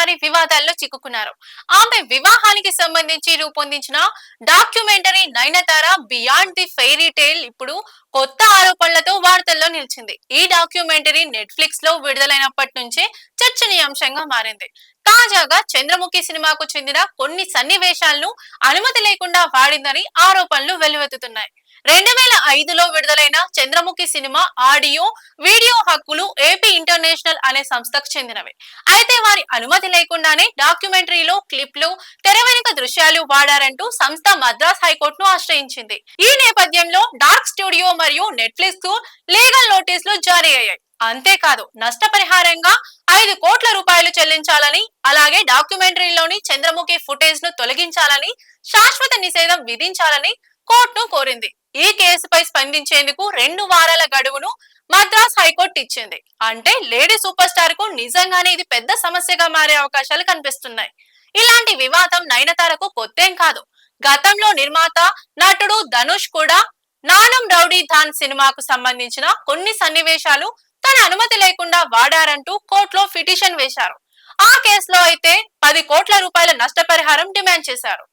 మరోసారి వివాదాల్లో చిక్కుకున్నారు. ఆమె వివాహానికి సంబంధించి రూపొందించిన documentary Nayanthara beyond the fairy tale ఇప్పుడు కొత్త ఆరోపణలతో వార్తల్లో నిలిచింది. ఈ డాక్యుమెంటరీ నెట్ఫ్లిక్స్లో విడుదలైనప్పటి నుంచే చర్చనీయాంశంగా మారింది. తాజాగా చంద్రముఖి సినిమాకు చెందిన కొన్ని సన్నివేశాలను అనుమతి లేకుండా వాడిందని ఆరోపణలు వెల్లువెత్తుతున్నాయి. రెండు వేల ఐదులో విడుదలైన చంద్రముఖి సినిమా ఆడియో వీడియో హక్కులు ఏపీ ఇంటర్నేషనల్ అనే సంస్థకు చెందినవి. అయితే వారి అనుమతి లేకుండానే డాక్యుమెంటరీలో క్లిప్లు తెర వెనుక దృశ్యాలు వాడారంటూ సంస్థ మద్రాస్ హైకోర్టును ఆశ్రయించింది. ఈ నేపథ్యంలో డార్క్ స్టూడియో మరియు నెట్ఫ్లిక్స్కు లీగల్ నోటీసులు జారీ అయ్యాయి. అంతేకాదు నష్టపరిహారంగా ఐదు కోట్ల రూపాయలు చెల్లించాలని అలాగే డాక్యుమెంటరీలోని చంద్రముఖి ఫుటేజ్ను తొలగించాలని శాశ్వత నిషేధం విధించాలని కోర్టును కోరింది. ఈ కేసుపై స్పందించేందుకు రెండు వారాల గడువును మద్రాస్ హైకోర్టు ఇచ్చింది. అంటే లేడీ సూపర్ స్టార్కు నిజంగానే ఇది పెద్ద సమస్యగా మారే అవకాశాలు కనిపిస్తున్నాయి. ఇలాంటి వివాదం నయనతారకు కొత్తేం కాదు. గతంలో నిర్మాత నటుడు ధనుష్ కూడా నానం రౌడీ ధాన్ సినిమాకు సంబంధించిన కొన్ని సన్నివేశాలు తన అనుమతి లేకుండా వాడారంటూ కోర్టులో పిటిషన్ వేశారు. ఆ కేసులో అయితే పది కోట్ల రూపాయల నష్టపరిహారం డిమాండ్ చేశారు.